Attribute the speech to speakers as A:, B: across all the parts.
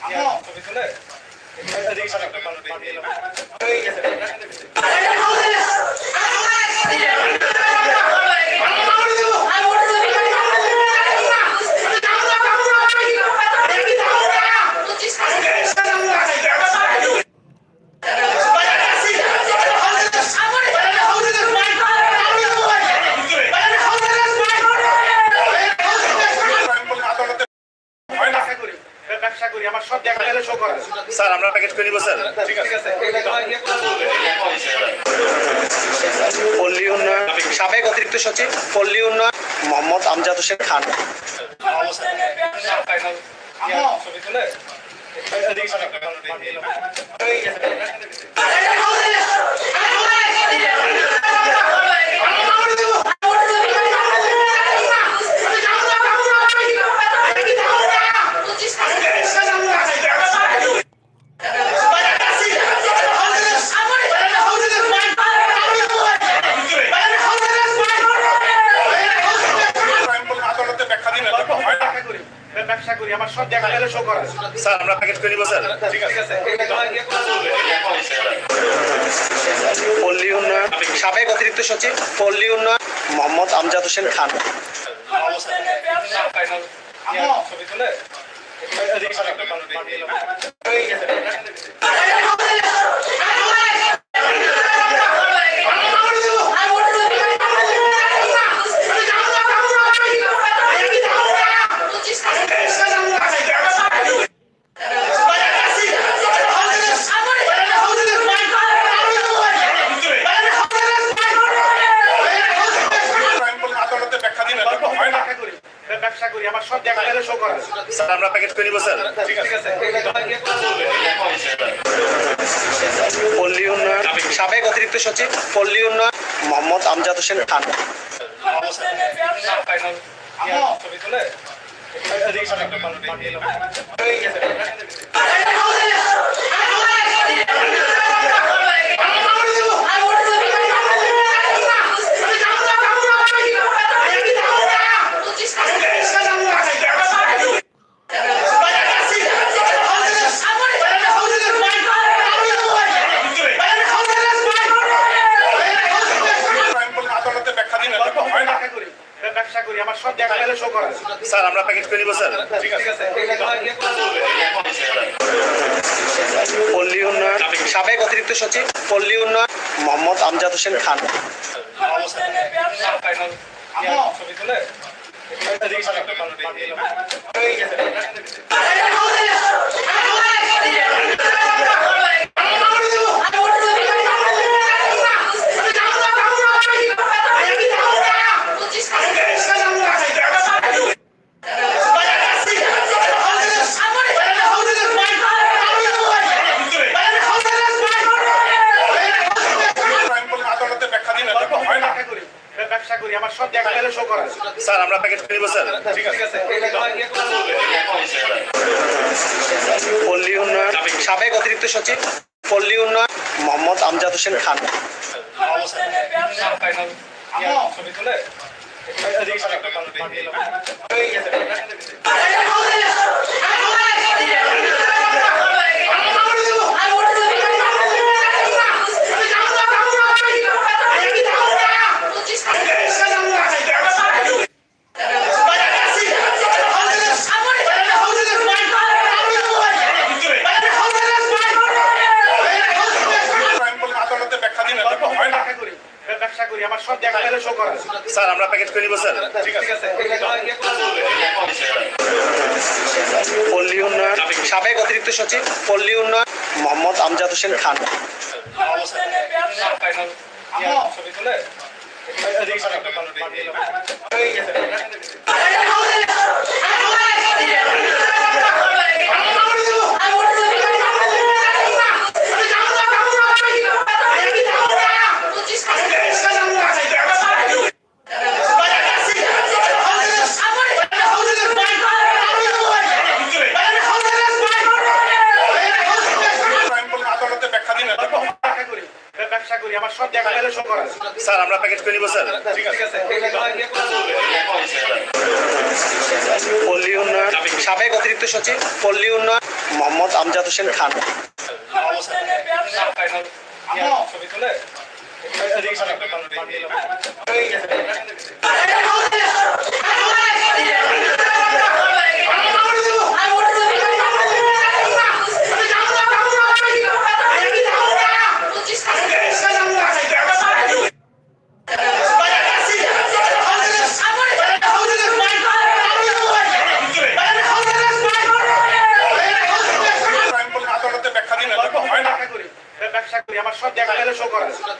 A: ছবি তুলে এদিকে সরে একটা মানুষ দিয়ে দিলাম। এই গেছে। আমি বললাম, আদালতে ভয় না করি ব্যবসা করি আমার সব দেখা গেলে শো করা
B: স্যার আমরা প্যাকেট করে নিব স্যার। পল্লী উন্নয়ন সাবেক অতিরিক্ত সচিব পল্লী উন্নয়ন মোহাম্মদ আমজাদ হোসেন খান।
A: এদিকে
B: স্যার আমরা প্যাকেট করে নিব স্যার। পল্লী উন্নয়ন সাবেক অতিরিক্ত সচিব পল্লী উন্নয়ন মোহাম্মদ আমজাদ হোসেন খান।
A: ছবি তুলে এদিকে সরে একটা মানুষ দিয়ে দিলাম। এই গেছে। আমি বললাম, আদালতে ব্যাখ্যা দিন ভয় না করি ব্যবসা করি আমার সব দেখা গেলে শো করা
B: স্যার আমরা প্যাকেট করে নিব স্যার। পল্লী উন্নয়ন সাবেক অতিরিক্ত সচিব পল্লী উন্নয়ন মোহাম্মদ আমজাদ হোসেন খান।
A: ছবি তুলে এদিকে সরে একটা মানুষ দিয়ে দিলাম। এই গেছে। আমি বললাম, আদালতে ব্যাখ্যা দিন ভয় না করি ব্যবসা করি আমার সব দেখা গেলে শো করা
B: স্যার, আমরা প্যাকেট করে নিব, স্যার। পল্লী উন্নয়ন, সাবেক অতিরিক্ত সচিব, পল্লী উন্নয়ন, মোহাম্মদ আমজাদ হোসেন খান।
A: ছবি তুলে এদিকে সরে একটা মানুষ দিয়ে দিলাম। এই গেছে। আমি বললাম, আদালতে ব্যাখ্যা দিন ভয় না করি ব্যবসা করি আমার সব দেখা গেলে শো করা
B: স্যার আমরা প্যাকেট স্যার।
A: ঠিক আছে।
B: পল্লী উন্নয়ন সাবেক অতিরিক্ত সচিব পল্লী উন্নয়ন মোহাম্মদ আমজাদ হোসেন খান।
A: ছবি ব্যবসা করি আমার সব দেখা গেলে শো করা
B: স্যার আমরা প্যাকেট করে নিব স্যার।
A: ঠিক আছে
B: পল্লী উন্নয়ন সাবেক অতিরিক্ত সচিব পল্লী উন্নয়ন মোহাম্মদ আমজাদ হোসেন খান।
A: ছবি তুলে এদিকে সরে একটা মানুষ দিয়ে দিলাম। এই গেছে। আমি বললাম, আদালতে ব্যাখ্যা দিন ব্যবসা ব্যবসা করি আমার সব জায়গা গেলে শো করা
B: পল্লী উন্নয়ন সাবেক অতিরিক্ত সচিব পল্লী উন্নয়ন মোহাম্মদ আমজাদ হোসেন খান
A: ছবি তুলে আদালতে ব্যাখ্যা দিন হয় না করি ব্যবসা করি আমার সব জায়গা গেলে শো করা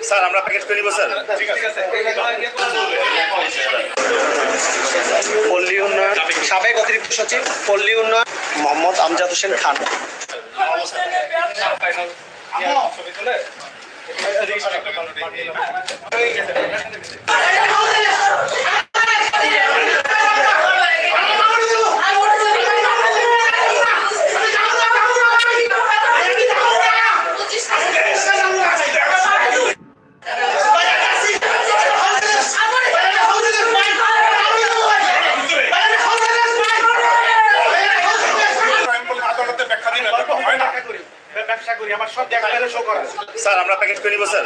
C: স্যার আমরা প্যাকেট করে নিব স্যার।
B: পল্লী উন্নয়ন সাবেক অতিরিক্ত সচিব পল্লী উন্নয়ন মোহাম্মদ আমজাদ হোসেন খান।
A: ছবি ব্যবসা করি আমার সব জায়গা গেলে শো করা
C: স্যার আমরা প্যাকেট করে নিব স্যার।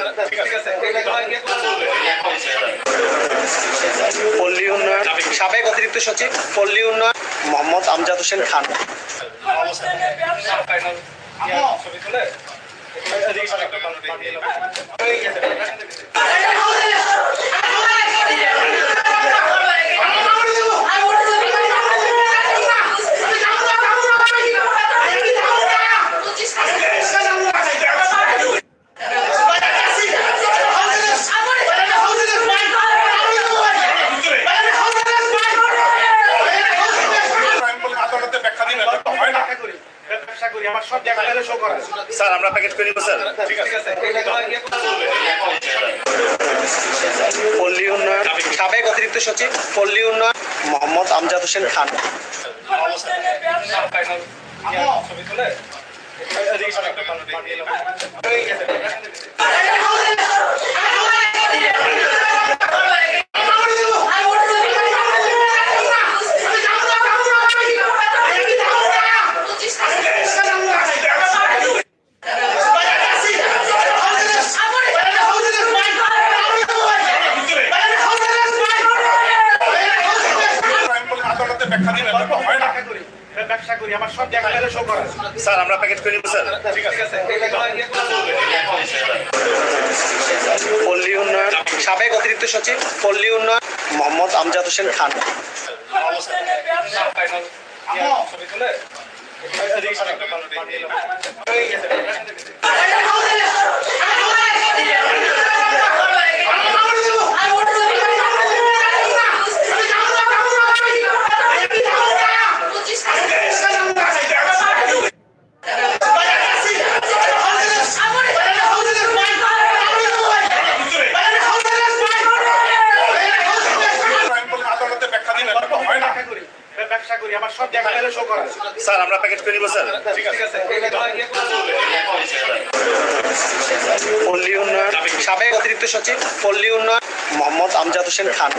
B: পল্লী উন্নয়ন সাবেক অতিরিক্ত সচিব পল্লী উন্নয়ন মোহাম্মদ আমজাদ হোসেন খান।
A: ছবি তুলে আদালতে ব্যাখ্যা দিন হয় না করি ব্যবসা করি আমার সব জায়গা গেলে শো করা
C: স্যার আমরা প্যাকেট করে নিব স্যার।
B: পল্লী উন্নয়ন সাবেক অতিরিক্ত সচিব পল্লী উন্নয়ন মোহাম্মদ আমজাদ হোসেন খান।
A: ব্যবসা করি আমার সব জায়গা গেলে শো করা
C: স্যার আমরা প্যাকেট করে নিব স্যার।
A: ঠিক আছে
B: পল্লী উন্নয়ন সাবেক অতিরিক্ত সচিব পল্লী উন্নয়ন মোহাম্মদ আমজাদ হোসেন খান।
A: ছবি তুলে আদালতে ব্যাখ্যা দিন হয় না করি ব্যবসা করি আমার সব জায়গা গেলে শো করা
C: স্যার আমরা প্যাকেট করে নিব স্যার।
B: পল্লী উন্নয়ন। সাবেক অতিরিক্ত সচিব পল্লী উন্নয়ন মোহাম্মদ আমজাদ হোসেন খান।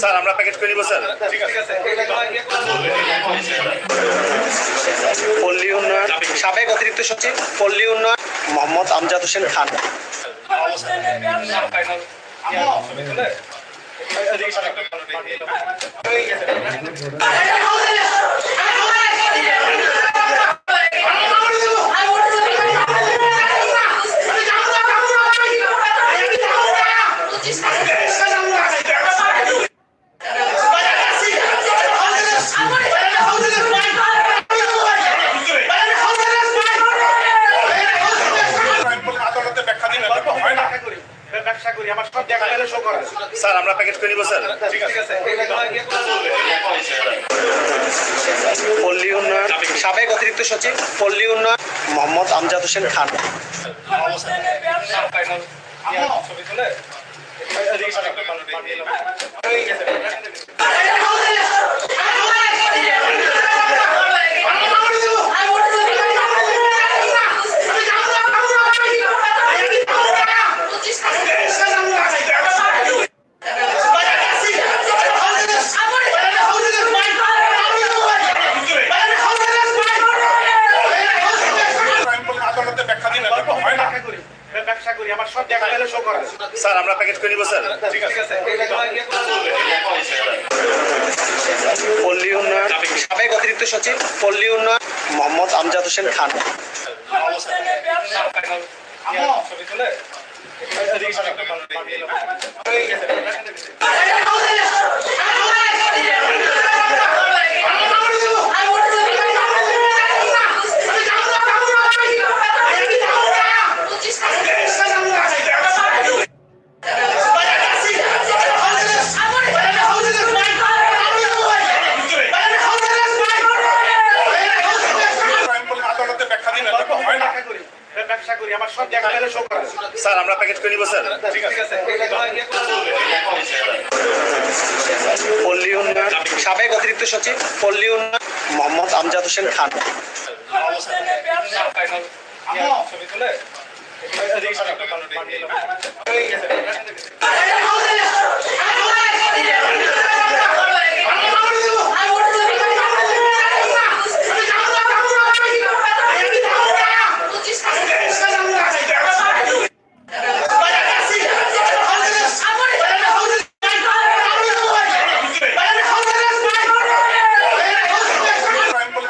C: স্যার, আমরা প্যাকেজ করে নিব, স্যার।
B: পল্লী উন্নয়ন, সাবেক অতিরিক্ত সচিব, পল্লী উন্নয়ন, মোহাম্মদ আমজাদ হোসেন খান।
A: তুলে করেন
C: স্যার আমরা প্যাকেট করে নিব স্যার।
A: ঠিক আছে। এগুলো করে
B: পল্লী উন্নয়ন সাবেক অতিরিক্ত সচিব পল্লী উন্নয়ন মোহাম্মদ আমজাদ হোসেন খান।
A: ছবি তুলে এদিকে সামনে একটু পাঠিয়ে দিলাম। আদালতে ব্যাখ্যা দিন হয় না করি ব্যবসা করি আমার সব জায়গা পেলে শো করেন
C: স্যার আমরা প্যাকেট করে নিব স্যার।
A: ঠিক আছে
B: পল্লী উন্নয়ন। সাবেক অতিরিক্ত সচিব পল্লী উন্নয়ন মোহাম্মদ আমজাদ হোসেন খান।
A: ফাইনাল ছবি আমার সব জায়গা মেলে শো করা
C: স্যার আমরা প্যাকেট করে নিব স্যার।
A: ঠিক আছে
B: পল্লী উন্নয়ন সাবেক অতিরিক্ত সচিব পল্লী উন্নয়ন মোহাম্মদ আমজাদ হোসেন খান।
A: ছবি তুলে এদিকে সামনে একটু পাঠিয়ে দিলাম।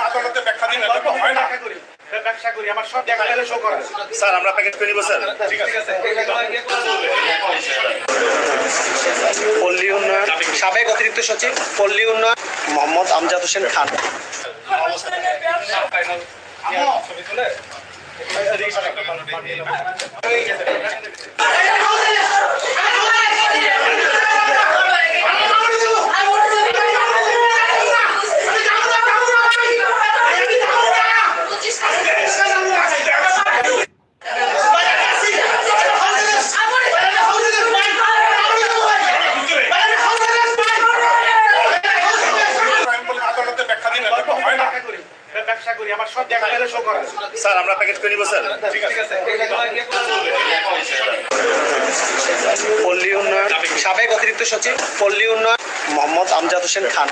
A: আদালতে ব্যাখ্যা দিন হয় না করি ব্যবসা করি আমার সব জায়গা পেলে শো করেন
C: স্যার আমরা প্যাকেজ করে নিব স্যার।
B: পল্লী উন্নয়ন সাবেক অতিরিক্ত সচিব পল্লী উন্নয়ন মোহাম্মদ আমজাদ হোসেন খান।
A: ফাইনাল ছবি তুলে এদিকে সামনে একটু পাঠিয়ে দিলাম। আদালতে ব্যাখ্যা দিন হয় না করি ব্যবসা করি আমার সব জায়গা পেলে শো করেন
C: স্যার আমরা প্যাকেট করে নিব, স্যার?
B: পল্লী উন্নয়ন, সাবেক অতিরিক্ত সচিব পল্লী উন্নয়ন, মোহাম্মদ আমজাদ হোসেন খান।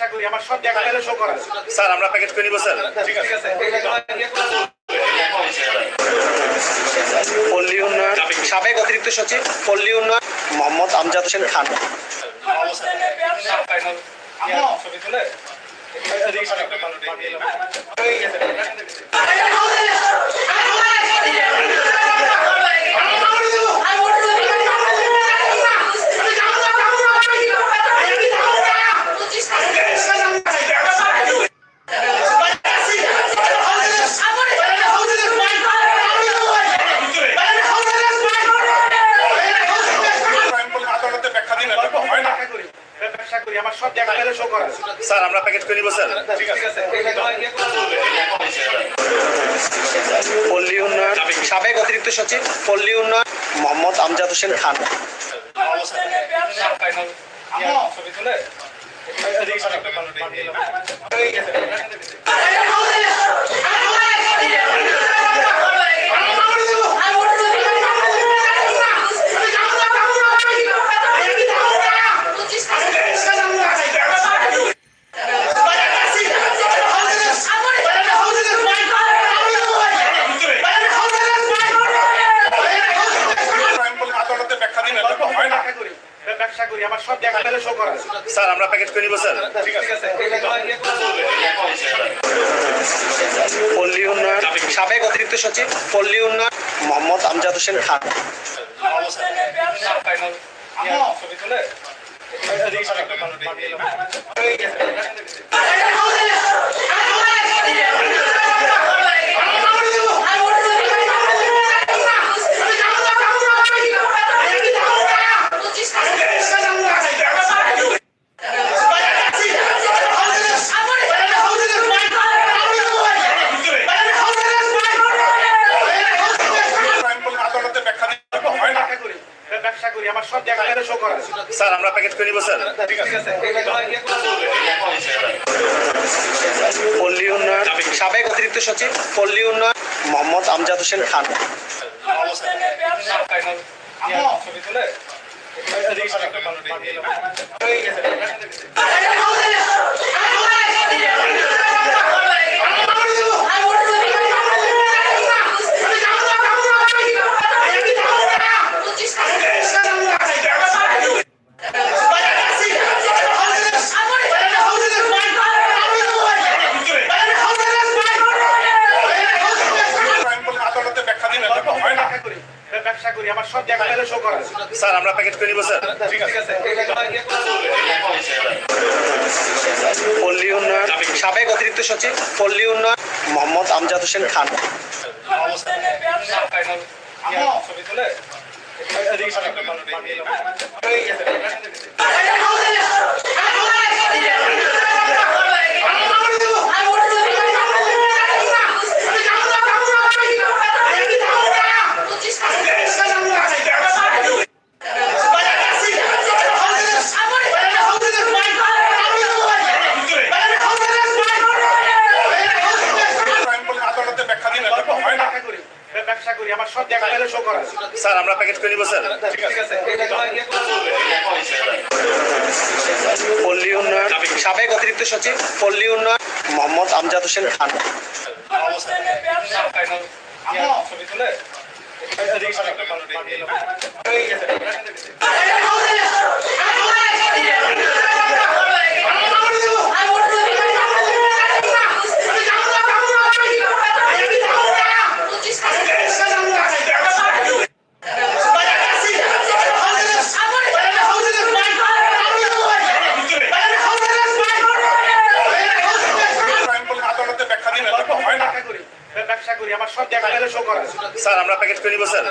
A: ব্যবসা করি আমার সব জায়গা শো করেন
C: স্যার আমরা প্যাকেট করে নিব স্যার।
A: ঠিক আছে।
B: পল্লী উন্নয়ন সাবেক অতিরিক্ত সচিব পল্লী উন্নয়ন মোহাম্মদ আমজাদ হোসেন খান।
A: ছবি তুলে এদিকে সামনে একটু পাঠিয়ে দিলাম। আদালতে ব্যাখ্যা দিন হয় না করি ব্যবসা করি আমার সব জায়গা পেলে শো করেন
C: স্যার আমরা প্যাকেট করে নিব স্যার
A: ইয়ে
B: পল্লী উন্নয়ন সাবেক অতিরিক্ত সচিব পল্লী উন্নয়ন মোহাম্মদ আমজাদ হোসেন খান
A: ছবি করা
C: স্যার আমরা প্যাকেট করে নিব স্যার।
A: ঠিক আছে
B: পল্লী উন্নয়ন সাবেক অতিরিক্ত সচিব পল্লী উন্নয়ন মোহাম্মদ আমজাদ হোসেন খান।
A: ছবি তুলে আদালতে ব্যাখ্যা দিতে হয় না ব্যবসা করি আমার সব জায়গায় শো করা
C: স্যার আমরা প্যাকেট করে নিব স্যার
B: পল্লী উন্নয়ন সাবেক অতিরিক্ত সচিব পল্লী উন্নয়ন মোহাম্মদ আমজাদ হোসেন খান
A: ছবি তুলে আদালতে ব্যাখ্যা দিতে হয় না ব্যবসা করি আমার সব জায়গায় শো করা
C: স্যার, আমরা প্যাকেট করে নিব, স্যার।
B: পল্লী উন্নয়ন সাবেক অতিরিক্ত সচিব পল্লী উন্নয়ন মোহাম্মদ আমজাদ হোসেন খান।
A: ছবি করি আমার সব জায়গায় শো করা
C: স্যার আমরা প্যাকেট করে নিব স্যার।
A: ঠিক আছে
B: পল্লী উন্নয়ন সাবেক অতিরিক্ত সচিব পল্লী উন্নয়ন মোহাম্মদ আমজাদ হোসেন খান।
A: ছবি তুলে আদালতে ব্যাখ্যা দিতে হয় না ব্যবসা করি আমার সব জায়গায় শো করা
C: স্যার আমরা প্যাকেট করে নিব স্যার।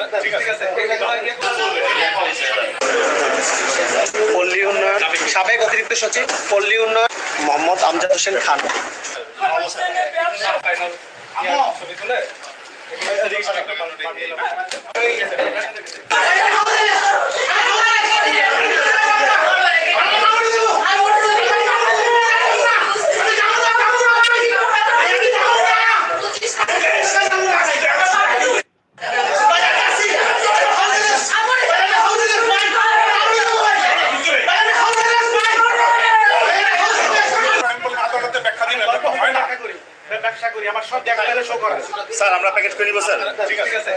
B: পল্লী উন্নয়ন সাবেক অতিরিক্ত সচিব পল্লী উন্নয়ন মোহাম্মদ আমজাদ হোসেন খান।
A: ছবি তুলে ব্যবসা করি আমার সব জায়গায় শো করা
C: স্যার আমরা প্যাকেট করে নিব স্যার।
A: ঠিক আছে।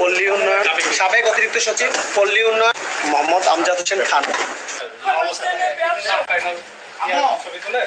B: পল্লী উন্নয়ন সাবেক অতিরিক্ত সচিব পল্লী উন্নয়ন মোহাম্মদ আমজাদ হোসেন খান।
A: ছবি তুলে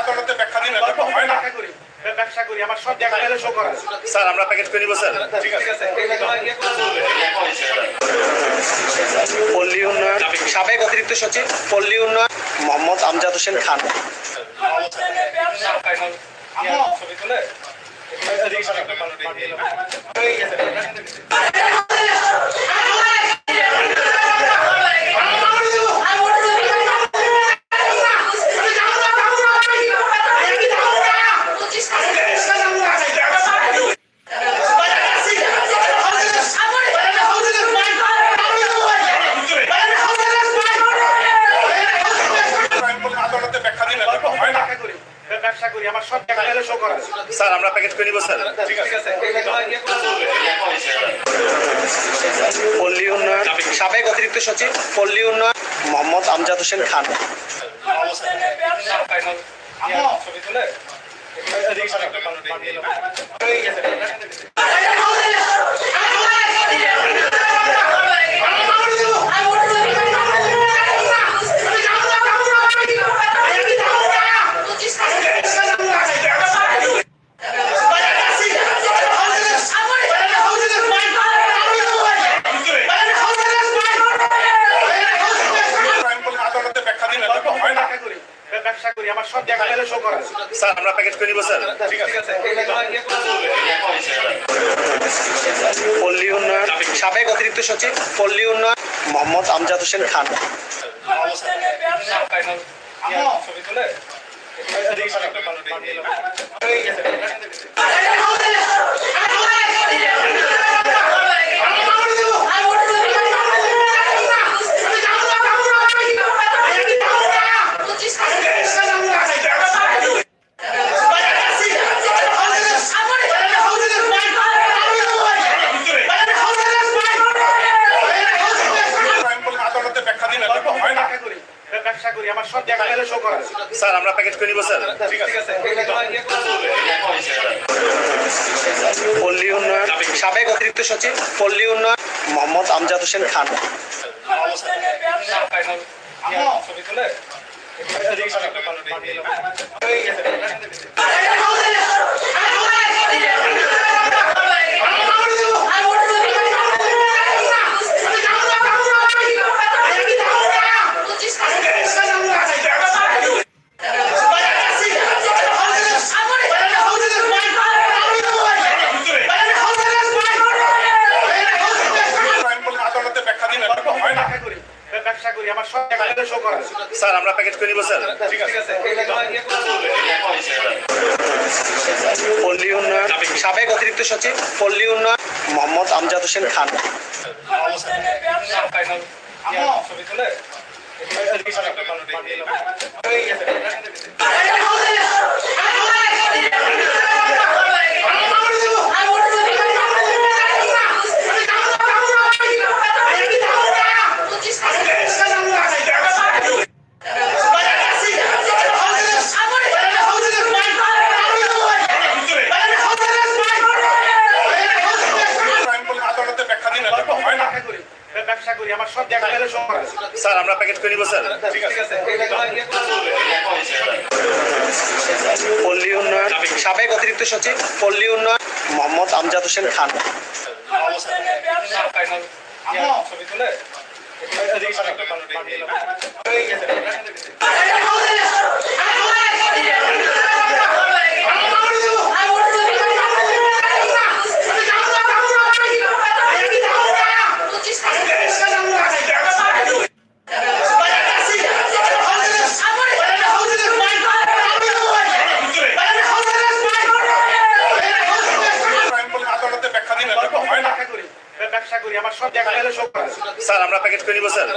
A: আদালতে ব্যাখ্যা দিতে হয় না ব্যবসা করি আমার সব জায়গায় শো করা
C: স্যার আমরা প্যাকেট
B: পল্লী উন্নয়ন সাবেক অতিরিক্ত সচিব পল্লী উন্নয়ন মোহাম্মদ আমজাদ হোসেন খান।
C: স্যার আমরা প্যাকেট করে নিব স্যার।
B: পল্লী উন্নয়ন সাবেক অতিরিক্ত সচিব পল্লী উন্নয়ন মোহাম্মদ আমজাদ হোসেন খান।
A: ছবি ব্যবসা করি আমার সব দেখা গেলে শো করা।
C: স্যার আমরা প্যাকেট করে নিব স্যার?
A: ঠিক আছে
B: পল্লী উন্নয়ন সাবেক অতিরিক্ত সচিব পল্লী উন্নয়ন মোহাম্মদ আমজাদ হোসেন খান।
A: ছবি তুলে করি আমার সব দেখা গেলে শো করা
C: স্যার আমরা প্যাকেট করে নিব স্যার।
A: ঠিক আছে
B: পল্লী উন্নয়ন সাবেক অতিরিক্ত সচিব পল্লী উন্নয়ন মোহাম্মদ আমজাদ হোসেন খান।
A: ছবি তুলে আদালতে ব্যাখ্যা দিন হয় না ব্যবসা করি আমার সব দেখা গেলে শো করা
C: স্যার আমরা প্যাকেট করে নিব স্যার
A: ঠিক আছে
B: পল্লী উন্নয়ন সাবেক অতিরিক্ত সচিব পল্লী উন্নয়ন মোহাম্মদ আমজাদ হোসেন খান
A: ছবি তুলে আদালতে ব্যাখ্যা দিন হয় না ব্যবসা করি আমার সব দেখা গেলে শো করা
C: স্যার আমরা প্যাকেট করে নিব
B: পল্লী উন্নয়ন সাবেক অতিরিক্ত সচিব পল্লী উন্নয়ন মোহাম্মদ আমজাদ হোসেন খান
A: ছবি তুলে আদালতে ব্যাখ্যা দিন হয় না ব্যবসা করি আমার সব দেখা গেলে শো করা
C: স্যার আমরা প্যাকেট করে নিব স্যার।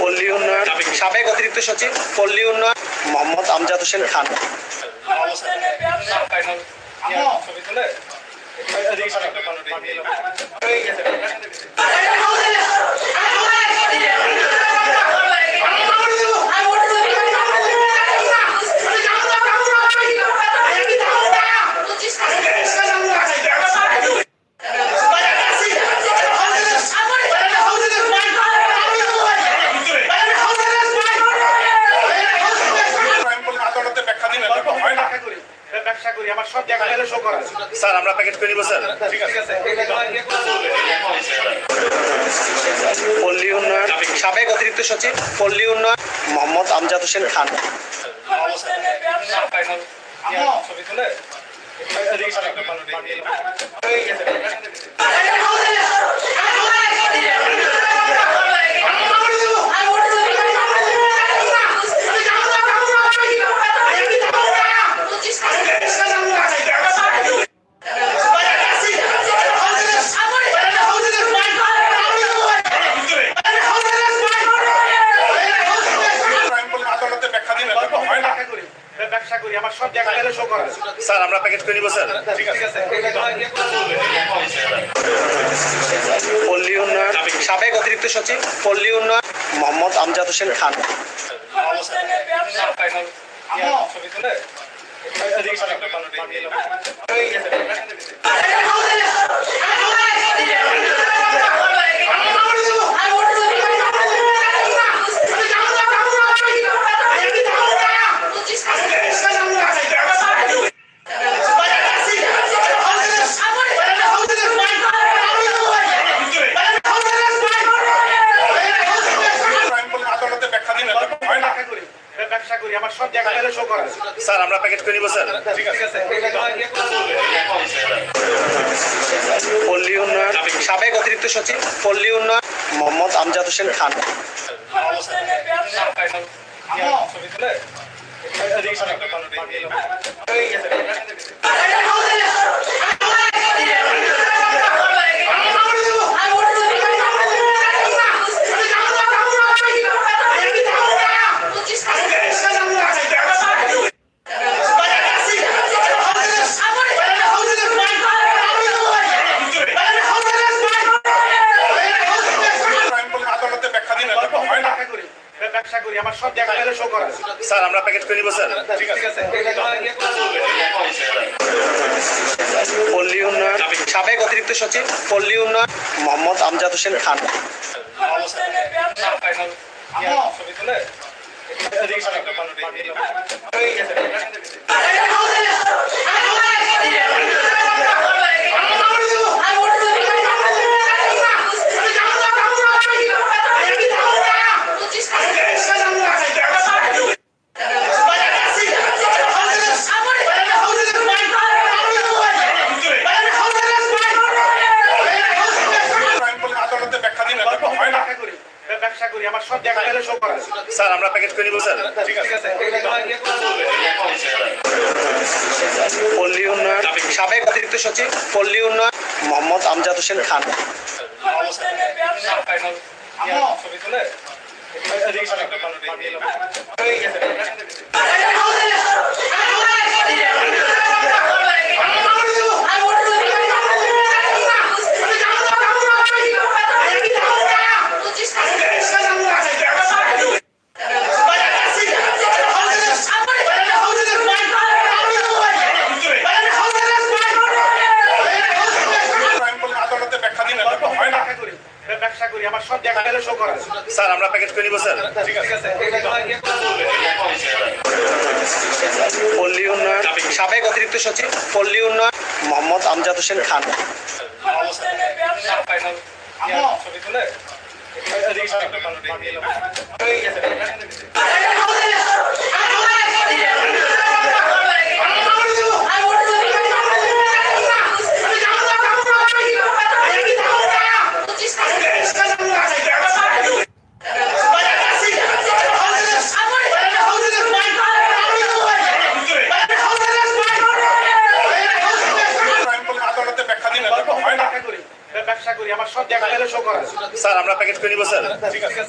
B: পল্লী উন্নয়ন। সাবেক অতিরিক্ত সচিব পল্লী উন্নয়ন। মোহাম্মদ আমজাদ হোসেন খান।
A: ছবি করি আমার সব দেখা গেলে শো করা
C: স্যার আমরা প্যাকেট করে নিব স্যার।
A: ঠিক আছে
B: পল্লী উন্নয়ন সাবেক অতিরিক্ত সচিব পল্লী উন্নয়ন মোহাম্মদ আমজাদ হোসেন খান।
A: ছবি তুলে আদালতে করি আমার সব দেখা গেলে শো করেন
C: স্যার আমরা প্যাকেট করে নিব স্যার।
B: পল্লী উন্নয়ন। সাবেক অতিরিক্ত সচিব পল্লী উন্নয়ন। মোহাম্মদ আমজাদ হোসেন খান।
A: আমার সব দেখা শো করেন
C: স্যার আমরা প্যাকেট করে নিব স্যার।
A: ঠিক আছে
B: পল্লী উন্নয়ন। সাবেক অতিরিক্ত সচিব পল্লী উন্নয়ন। মোহাম্মদ আমজাদ হোসেন খান।
A: আমি বললাম আদালতে ব্যাখ্যা দিন হয় না করি ব্যবসা করি আমার সব দেখা গেলে শো করেন
C: স্যার আমরা প্যাকেট করে নিব স্যার।
B: পল্লী উন্নয়ন সাবেক অতিরিক্ত সচিব পল্লী উন্নয়ন মোহাম্মদ আমজাদ হোসেন খান।
A: আমি বললাম আদালতে ব্যাখ্যা দিন হয় না করি ব্যবসা করি আমার সব দেখা গেলে শো করেন
C: স্যার আমরা প্যাকেট করে নিব স্যার
A: ঠিক আছে
B: পল্লী উন্নয়ন সাবেক অতিরিক্ত সচিব পল্লী উন্নয়ন মোহাম্মদ আমজাদ
A: করি আমার সব দেখা গেলে শো করেন
C: স্যার আমরা প্যাকেট করে নিব স্যার।
A: ঠিক আছে
B: পল্লী উন্নয়ন। সাবেক অতিরিক্ত সচিব পল্লী উন্নয়ন। মোহাম্মদ আমজাদ হোসেন খান।
A: আমি করি আমার সব দেখা গেলে শো করা।
C: স্যার আমরা প্যাকেট করে নিব স্যার।
A: ঠিক আছে।